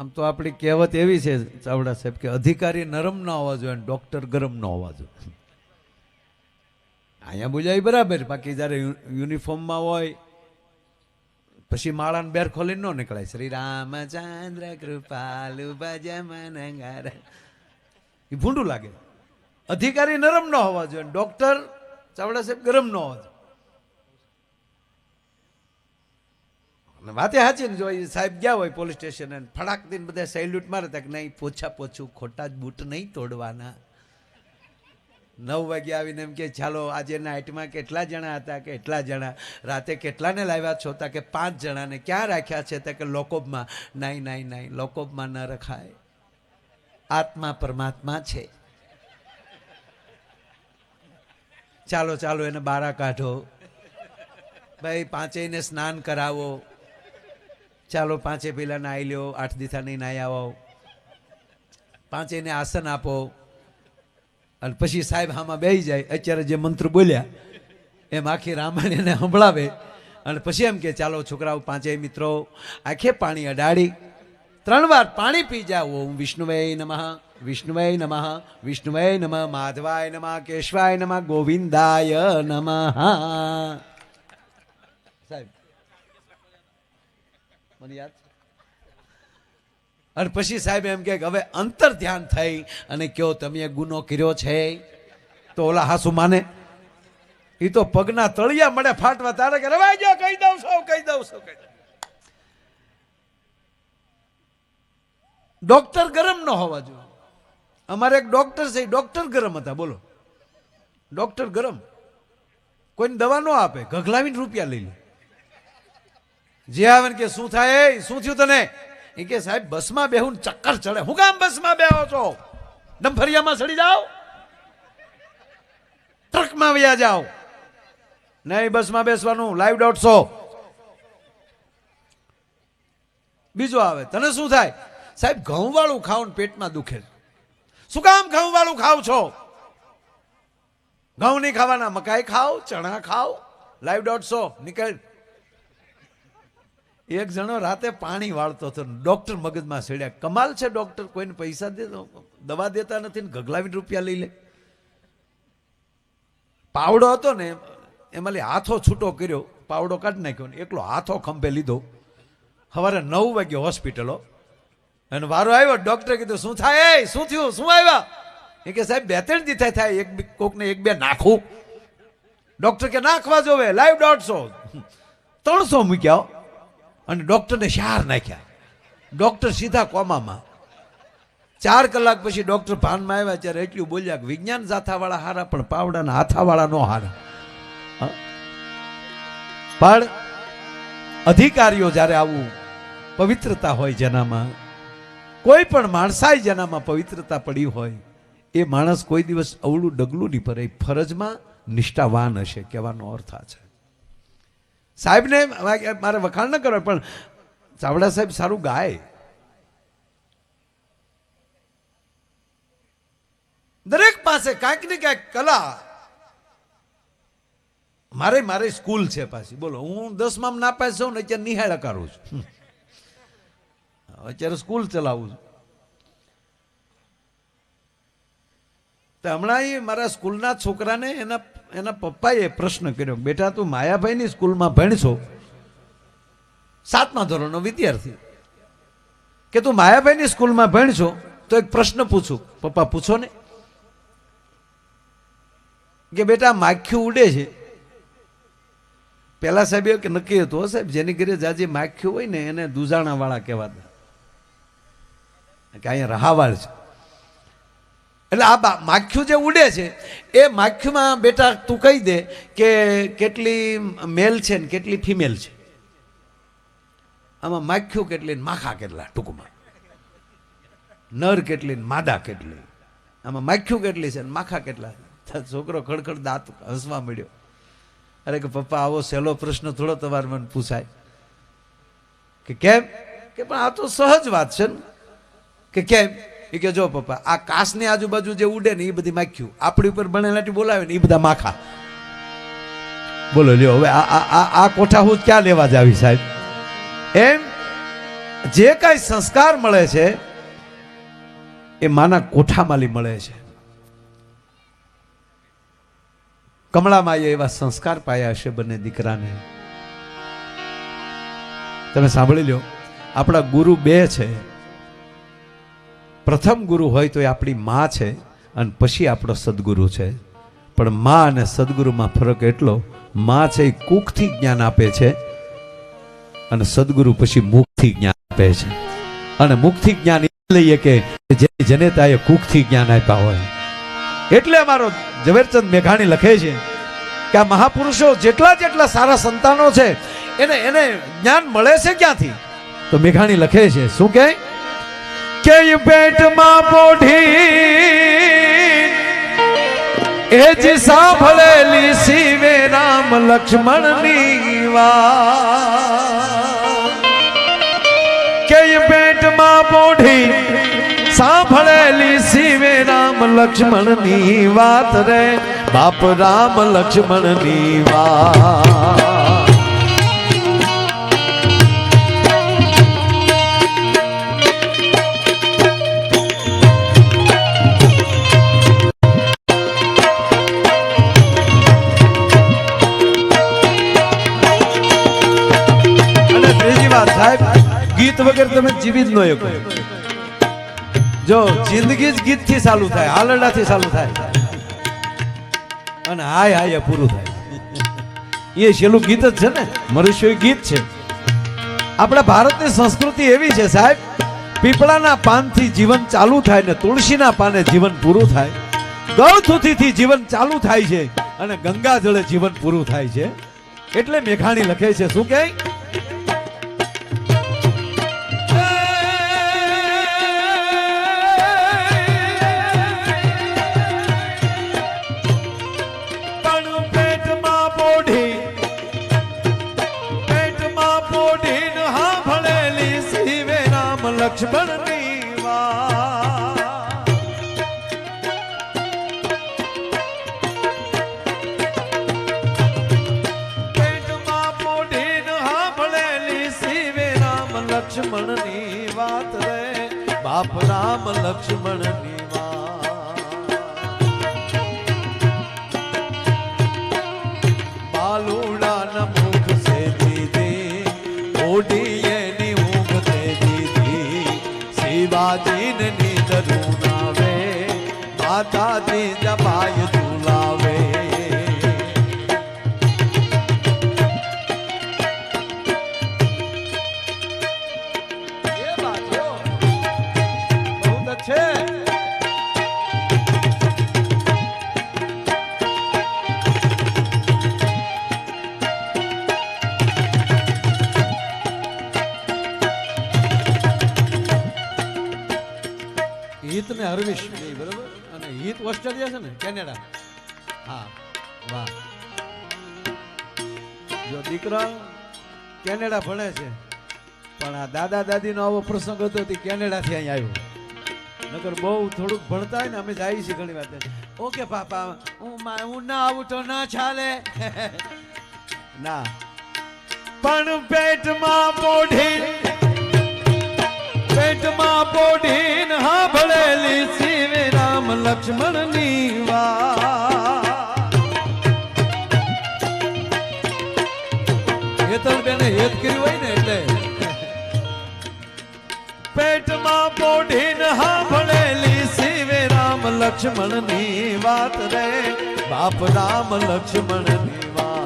આમ તો આપણી કહેવત એવી છે ચાવડા સાહેબ કે અધિકારી નરમ ન હોવા જોઈએ અને ડૉક્ટર ગરમ ન હોવા જોઈએ. અહીંયા બોલાય બરાબર, બાકી જ્યારે યુનિફોર્મમાં હોય, પછી માળાને બેર ખોલીને ન નીકળાય. શ્રી રામચંદ્ર કૃપાલુ ભજમન ગાર એ ભૂંડું લાગે. અધિકારી નરમ ન હોવા જોઈએ ડૉક્ટર ચાવડા સાહેબ ગરમ ન હોવા જોઈએ. વાતે સાચી ને જો સાહેબ ગયા હોય પોલીસ સ્ટેશન ફડાક દઈને બધા સેલ્યુટ મારે તા કે નહીં, પોછા પોછું ખોટા જ બૂટ નહીં તોડવાના. નવ વાગે આવીને એમ કે, ચાલો, આજે નાઇટમાં કેટલા જણા હતા કે એટલા જણા? રાતે કેટલાને લાવ્યા છો? તા કે, પાંચ જણાને. ક્યાં રાખ્યા છે? તા કે, લોકોબમાં. નહીં નહીં નહીં લોકોબમાં ન રખાય. આત્મા પરમાત્મા છે. ચાલો ચાલો, એને બારા કાઢો. ભાઈ, પાંચેયને સ્નાન કરાવો. ચાલો પાંચે પેલા નાહી લ્યો, આઠ દીથા નહીં આવો. પાંચેયને આસન આપો. અને પછી સાહેબ આમાં બેસી જાય. અત્યારે જે મંત્ર બોલ્યા, એમ આખી રામાયણ એને સંભળાવે. અને પછી એમ કે, ચાલો છોકરાઓ પાંચેય મિત્રો, આખે પાણી અડાડી. ત્રણ વાર પાણી પી જાઓ. ઓમ વિષ્ણુવે નમઃ વિષ્ણુવે નમઃ વિષ્ણુવે નમઃ, માધવાય નમઃ, કેશવાય નમઃ, ગોવિંદાય નમઃ. સાહેબ મને યાદ છે? અને પછી સાહેબ એમ કે હવે અંતર ધ્યાન થઈ અને કયો તમે ગુનો કર્યો છે? તો ઓલા હાસુ માને એ તો પગના તળિયા મળે ફાટવા તારે કે રવાઈ જાઓ કહી દઉં છું, કહી દઉં છું, કહી દઉં ડોક્ટર ગરમ ન હોવા જોઈએ. અમારે એક ડોક્ટર છે ડોક્ટર ગરમ હતા, બોલો. ડોક્ટર ગરમ. કોઈને દવા ન આપે, ઘઘલાવીને રૂપિયા લઈ લે. જે આવે કે શું થાય? એ શું થયું તને? એ કે સાહેબ, બસમાં બેહું ચક્કર ચડે. હું કામ બસમાં બેહો છો? ડંફરિયામાં ચડી જાઓ? ટ્રકમાં વ્યા જાઓ? નહીં, બસમાં બેસવાનું. લાઈવ દોઢસો બીજો આવે. તને શું થાય? સાહેબ, ઘઉંવાળું ખાવ ને પેટમાં દુખે શું કામ ઘઉંવાળું ખાવ છો? ઘઉં નહીં ખાવાના. મકાઈ ખાઓ, ચણા ખાઓ. લાઈવ દોઢસો નીકળ. એક જણો રાતે પાણી વાળતો હતો. ડોક્ટર મગજમાં સડ્યા. કમાલ છે ડોક્ટર, કોઈને પૈસા દે દવા દેતા નથી ને ગગલાવીને રૂપિયા લઈ લે. પાવડો હતો ને, એમાં લઈ હાથો છૂટો કર્યો. પાવડો કાઢી નાખ્યો ને, એકલો હાથો ખંભે લીધો. સવારે નવ વાગ્યો હોસ્પિટલો અને વારો આવ્યો, ડોક્ટરે કીધું, શું થાય? એ, શું થયું? શું આવ્યા? એ કે, સાહેબ, બે ત્રણ દી થાય, એક કોકને એક બે નાખું. ડોક્ટર કે, નાખવા જોવે લાઈવ દોઢસો. ત્રણસો મૂક્યા. અને ડૉક્ટરને શાર નાખ્યા. ડૉક્ટર સીધા કોમામાં. ચાર કલાક પછી ડૉક્ટર ભાનમાં આવ્યા ત્યારે એટલું બોલ્યા કે વિજ્ઞાન જાથાવાળા હારા, પણ પાવડાના હાથાવાળા નો હારા. પણ અધિકારીઓ જ્યારે આવું પવિત્રતા હોય જેનામાં, કોઈ પણ માણસાઈ જેનામાં પવિત્રતા પડી હોય, એ માણસ કોઈ દિવસ અવળું ડગલું નહીં ભરે. એ ફરજમાં નિષ્ઠાવાન હશે, કહેવાનો અર્થ આ છે. સાહેબને મારે વખાણ ન કરવા પણ ચાવડા સાહેબ સારું ગાય. દરેક પાસે કાંઈક ને કાંઈક કલા. મારે મારે સ્કૂલ છે પાછી. બોલો, હું દસમામ નાપાસ છું ને અત્યારે નિહાળા કરું છું. અત્યારે સ્કૂલ ચલાવું છું. તો હમણાં મારા સ્કૂલના છોકરાને એના એના પપ્પાએ પ્રશ્ન કર્યો બેટા, તું માયાભાઈની સ્કૂલમાં ભણશો? સાતમા ધોરણનો વિદ્યાર્થી. કે તું માયાભાઈની સ્કૂલમાં ભણશો? તો એક પ્રશ્ન પૂછું. પપ્પા, પૂછો ને. કે, બેટા, માખ્યું ઉડે છે. પેલા સાહેબ કે, નક્કી હતું સાહેબ, જેની ઘરે જાજી માખ્યું હોય ને, એને દુજાણાવાળા કહેવાતા કે, અહીંયા રહાવાળ છે. એટલે આ માખ્યું જે ઉડે છે, એ માખ્યુંમાં બેટા તું કહી દે કે કેટલી મેલ છે ને કેટલી ફિમેલ છે. આમાં માખ્યું કેટલી માખા કેટલા ટૂંકમાં. નર કેટલી માદા કેટલી. આમાં માખ્યું કેટલી છે ને માખા કેટલા. છોકરો ખડખડ દાંત હસવા મળ્યો અરે કે પપ્પા, આવો સહેલો પ્રશ્ન થોડો તમારે મને પૂછાય. કે કેમ? કે પણ આ તો સહજ વાત છે ને. કે કેમ? એ કે જો પપ્પા, આ કાસની આજુબાજુ જે ઉડે ને એ બધી માખ્યું આપણી ઉપર બનેલાટી બોલાવે ને એ બધા માખા. બોલો, લ્યો, હવે આ કોઠા હું ક્યાં લેવા જાવી સાહેબ? એમ જે કાંઈ સંસ્કાર મળે છે, એ માના કોઠામાલી મળે છે. કમળામાએ એવા સંસ્કાર પાયા હશે બંને દીકરાને. તમે સાંભળી લો આપણા ગુરુ બે છે. પ્રથમ ગુરુ હોય તો એ આપણી માં છે અને પછી આપણો સદગુરુ છે. પણ માં અને સદગુરુમાં ફરક એટલો, માં છે એ કુખથી જ્ઞાન આપે છે અને સદગુરુ પછી મુખથી જ્ઞાન આપે છે. અને મુખથી જ્ઞાન લઈએ કે જેની જનેતાએ કુખથી જ્ઞાન આપ્યા હોય. એટલે અમારો ઝવેરચંદ મેઘાણી લખે છે કે આ મહાપુરુષો જેટલા જેટલા સારા સંતાનો છે, એને એને જ્ઞાન મળે છે ક્યાંથી? તો મેઘાણી લખે છે, શું કહે? કે પેટમાં પોઢી? એ જ સાંભળેલી શિવે રામ લક્ષ્મણની વાત. કે પેટમાં પોઢી? સાંભળેલી શિવે રામ લક્ષ્મણની વાત રે. બાપ રામ લક્ષ્મણની વાત. વગર તમે જીવી જ ન શકો. જો જિંદગી જ ગીતથી ચાલુ થાય, હાલરડાથી ચાલુ થાય. અને હાય હાય પૂરું થાય. એ છેલ્લું ગીત જ છે ને? મનુષ્ય ગીત છે. આપણા ભારતની સંસ્કૃતિ એવી છે સાહેબ, પીપળાના પાનથી જીવન ચાલુ થાય ને તુલસીના પાને જીવન પૂરું થાય. ગળથુથીથી જીવન ચાલુ થાય છે અને ગંગા જળે જીવન પૂરું થાય છે. એટલે મેઘાણી લખે છે, શું કહે? લક્ષ્મણની વાત રે. બાપ રામ લક્ષ્મણની છે. હિત ને હરવિશ. એ બરોબર? અને હિત ઓસ્ટ્રેલિયા છે ને? કેનેડા. હા વાહ. જો દીકરા કેનેડા ભણે છે પણ આ દાદા દાદીનો આવો પ્રસંગ હતો તે કેનેડાથી અહીં આવ્યો. નકર બહુ થોડુંક ભણતા હોય ને અમે જાય છીએ ઘણી વાત ઓકે, પાપા, હું હું ના આવું તો ના ચાલે. ના. પણ પેટમાં પોઢી પેટમાં પોઢીન ભળેલી શિવ રામ લક્ષ્મણની વાત. હેતલ બેને હેત કર્યું પેટમાં પોઢીન સાંભળેલી શિવે રામ લક્ષ્મણની વાત રે. બાપ રામ લક્ષ્મણની વાત.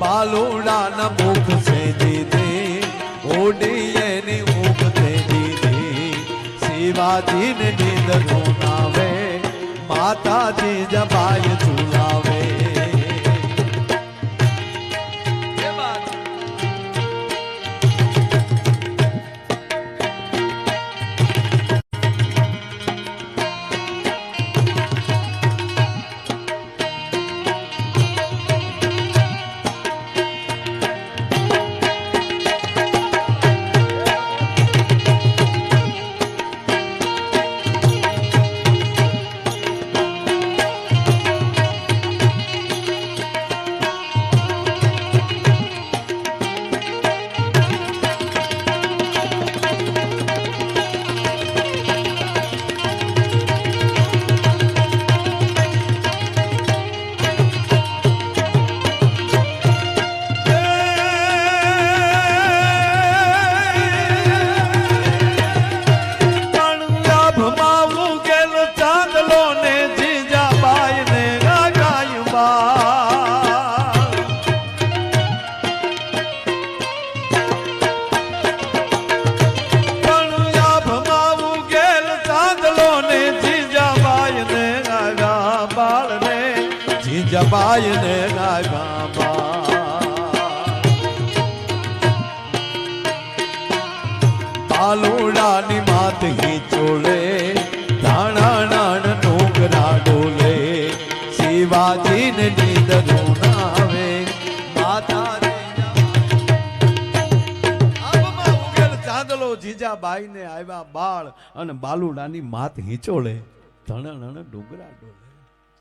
બાલુડાના મુખ સે દીધી ઓડીએની ઊંઘ તે દીધી શિવાજીને નીંદરું નાવે માતાજી જબાય ઝુલાવે બાઈ ને ગામા પાલુડાની માત હિચોલે ધાણા નાણ ડોંગરા ડોલે. શિવાજીને આબમાં ઉગેલ ચાંદલો આવ્યા બાળ અને બાલુડાની માત હિંચોળે ધણ ડુંગરા ડોલે.